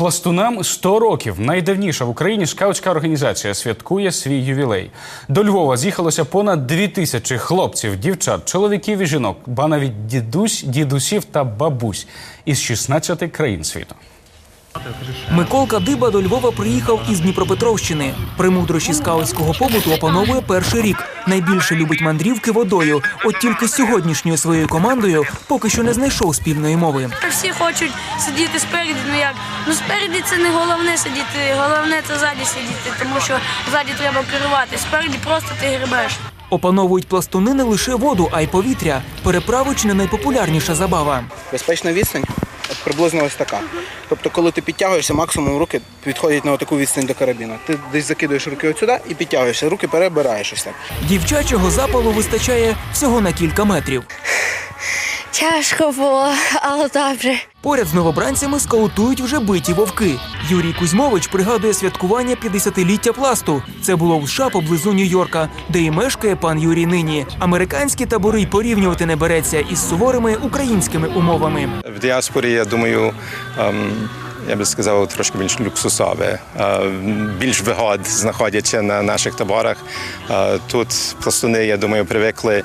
Пластунам 100 років. Найдавніша в Україні шкаутська організація святкує свій ювілей. До Львова з'їхалося понад дві тисячі хлопців, дівчат, чоловіків і жінок, ба навіть дідусь, дідусів та бабусь із 16 країн світу. Миколка Диба до Львова приїхав із Дніпропетровщини. Премудрощі скаутського побуту опановує перший рік. Найбільше любить мандрівки водою. От тільки з сьогоднішньою своєю командою поки що не знайшов спільної мови. Всі хочуть сидіти спереді, ну як? Ну спереді це не головне сидіти, головне це ззаді сидіти, тому що ззаді треба керувати. Спереді просто ти гребеш. Опановують пластуни не лише воду, а й повітря. Переправи чи не найпопулярніша забава. Безпечна відстань от приблизно ось така. Тобто, коли ти підтягуєшся, максимум руки підходять на таку відстань до карабіна. Ти десь закидуєш руки от сюди і підтягуєшся, руки перебираєш ось так. Дівчачого запалу вистачає всього на кілька метрів. Тяжко було, але добре. Поряд з новобранцями скаутують вже биті вовки. Юрій Кузьмович пригадує святкування 50-ліття пласту. Це було в США поблизу Нью-Йорка, де і мешкає пан Юрій нині. Американські табори й порівнювати не береться із суворими українськими умовами. В діаспорі, я думаю, ем, я би сказав, трошки більш люксусове. Е, Більш вигод знаходяться на наших таборах. Е, Тут пластуни, я думаю, привикли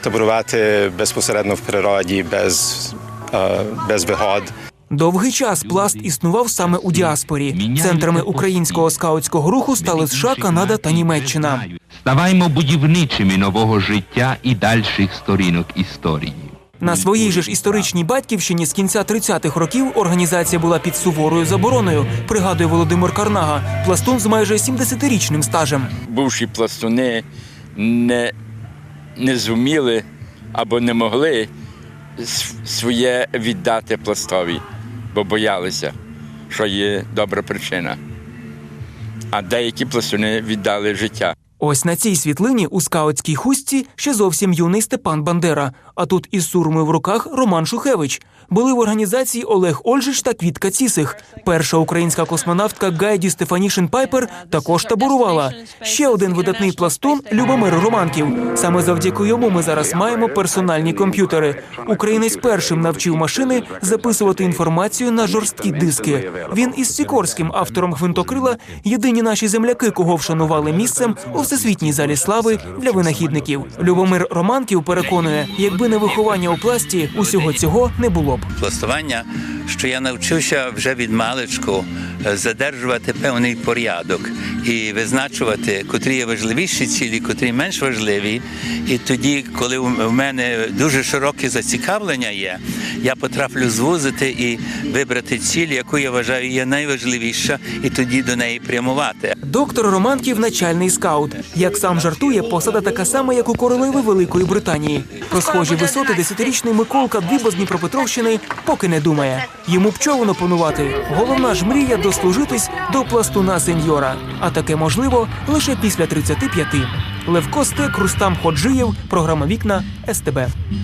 таборувати безпосередньо в природі, без, е, без вигод. Довгий час пласт існував саме у діаспорі. Центрами українського скаутського руху стали США, Канада та Німеччина. Ставаймо будівничими нового життя і дальших сторінок історії. На своїй же ж історичній батьківщині з кінця 30-х років організація була під суворою забороною. Пригадує Володимир Карнага, пластун з майже 70-річним стажем. бувші пластуни не, не зуміли або не могли своє віддати пластові, бо боялися, що є добра причина. А деякі пластуни віддали життя. Ось на цій світлині у скаутській хустці ще зовсім юний Степан Бандера. А тут із сурмою в руках Роман Шухевич. Були в організації Олег Ольжич та Квітка Цісих. Перша українська космонавтка Гайді Стефанішин Пайпер також таборувала. Ще один видатний пластун Любомир Романків. Саме завдяки йому ми зараз маємо персональні комп'ютери. Українець першим навчив машини записувати інформацію на жорсткі диски. Він із Сікорським, автором гвинтокрила, єдині наші земляки, кого вшанували місцем у всесвітній залі слави для винахідників. Любомир Романків переконує, якби не виховання у пласті, усього цього не було б. пластування, що я навчився вже від маличку е, задержувати певний порядок і визначувати, котрі є важливіші цілі, котрі менш важливі. І тоді, коли в мене дуже широке зацікавлення є, я потраплю звузити і вибрати ціль, яку я вважаю є найважливіша, і тоді до неї прямувати. Доктор Романків начальний скаут. Як сам жартує, посада така сама, як у королеви Великої Британії. Про схожі висоти десятирічний Миколка Диба з Дніпропетровщини поки не думає. Йому б човно панувати. Головна ж мрія дослужитись до пластуна сеньора. А таке можливо лише після 35. Левко Стек, Рустам Ходжиєв, програма Вікна СТБ.